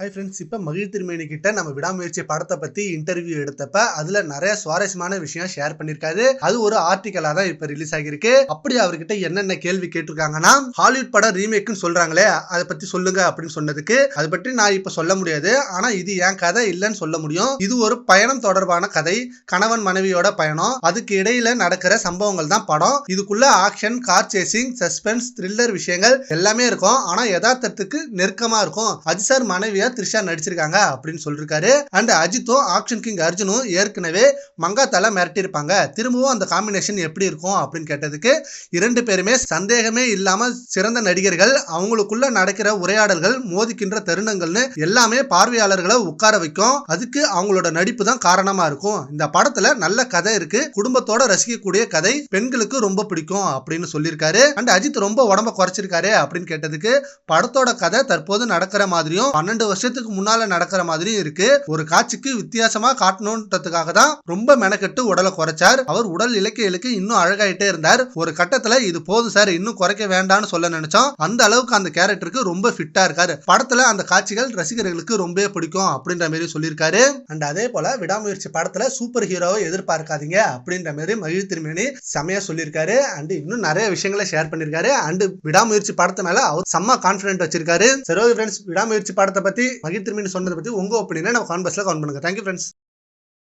Hi friends இப்போ மகிழ் திருமேனி கிட்ட நம்ம விடாமுயற்சி படத்தை பற்றி இன்டர்வியூ எடுத்தப்ப அதில் நிறைய சுவாரஸ்யமான விஷயம் ஷேர் பண்ணியிருக்காரு அது ஒரு ஆர்டிக்கலாக தான் இப்போ ரிலீஸ் ஆகிருக்கு அப்படி அவர்கிட்ட என்னென்ன கேள்வி கேட்டிருக்காங்கன்னா ஹாலிவுட் படம் ரீமேக்னு சொல்கிறாங்களே அதை பற்றி சொல்லுங்க அப்படின்னு சொன்னதுக்கு. அதை பற்றி நான் இப்போ சொல்ல முடியாது. ஆனால் இது என் கதை இல்லைன்னு சொல்ல முடியும். இது ஒரு பயணம் தொடர்பான கதை. கணவன் மனைவியோட பயணம். அதுக்கு இடையில நடக்கிற சம்பவங்கள் தான் படம். இதுக்குள்ள action car chasing suspense thriller விஷயங்கள் எல்லாமே இருக்கும். ஆனால் யதார்த்தத்துக்கு நெருக்கமாக இருக்கும். அஜிசார் சார் மனைவியா த்ரிஷா நடிச்சிருக்காங்க அப்படின்னு சொல்லிருக்காரு. அண்ட் அஜித்தும் ஆக்ஷன் கிங் அர்ஜுனும் ஏற்கனவே மங்காத்தால மிரட்டியிருப்பாங்க. திரும்பவும் அந்த காம்பினேஷன் எப்படி இருக்கும் அப்படின்னு கேட்டதுக்கு இரண்டு பேருமே சந்தேகமே இல்லாம சிறந்த நடிகர்கள் அவங்களுக்குள்ள நடக்கிற உரையாடல்கள் மோதிக்கின்ற தருணங்கள்னு எல்லாமே பார்வையாளர்களை உட்கார வைக்கும். அதுக்கு அவங்களோட நடிப்பு தான் காரணமா இருக்கும். இந்த படத்துல நல்ல கதை இருக்கு. குடும்பத்தோட ரசிக்கக்கூடிய கதை பெண்களுக்கு ரொம்ப பிடிக்கும் அப்படின்னு சொல்லியிருக்காரு. அண்ட் அஜித் ரொம்ப உடம்ப குறைச்சிருக்காரு அப்படின்னு கேட்டதுக்கு படத்தோட கதை தற்போது நடக்கிற மாதிரியும் பன்னெண்டு வருஷத்துக்கு முன்னால நடக்கிற மாதிரியும் இருக்கு. ஒரு காட்சிக்கு வித்தியாசமா காட்டணுன்றதுக்காக தான் ரொம்ப மெனக்கெட்டு உடலை குறைச்சார். அவர் உடல் இலக்க இலக்கு இன்னும் அழகாயிட்டே இருந்தார். ஒரு கட்டத்துல இது போதும் சார் இன்னும் குறைக்க வேண்டாம்னு சொல்ல நினைச்சோம். அந்த அளவுக்கு அந்த கேரக்டருக்கு ரொம்ப ஃபிட்டா இருக்காரு. படத்துல அந்த காட்சிகள் ரசிகர்களுக்கு ரொம்ப பிடிக்கும் அப்படின்ற மாதிரி சொல்லியிருக்காரு. அண்ட் அதே போல விடாமுயற்சி படத்துல சூப்பர் ஹீரோவை எதிர்பார்க்காதீங்க அப்படின்ற மாதிரி மகிழ் திருமணி செமையா சொல்லியிருக்காரு. அண்ட் இன்னும் நிறைய விஷயங்களை ஷேர் பண்ணியிருக்காரு. அண்ட் விடாமுயற்சி படத்து மேல அவர் செம்ம கான்பிடன்ட் வச்சிருக்காரு. சரி ஓகே ஃப்ரெண்ட்ஸ் விடாமுயற்சி படத்தை பத்தி மகிழ் திருமேனி சொன்னதை பத்தி உங்க ஒப்பீனியனை நம்ம கான்பஸ்ல கவுண்ட் பண்ணுங்க. Thank you friends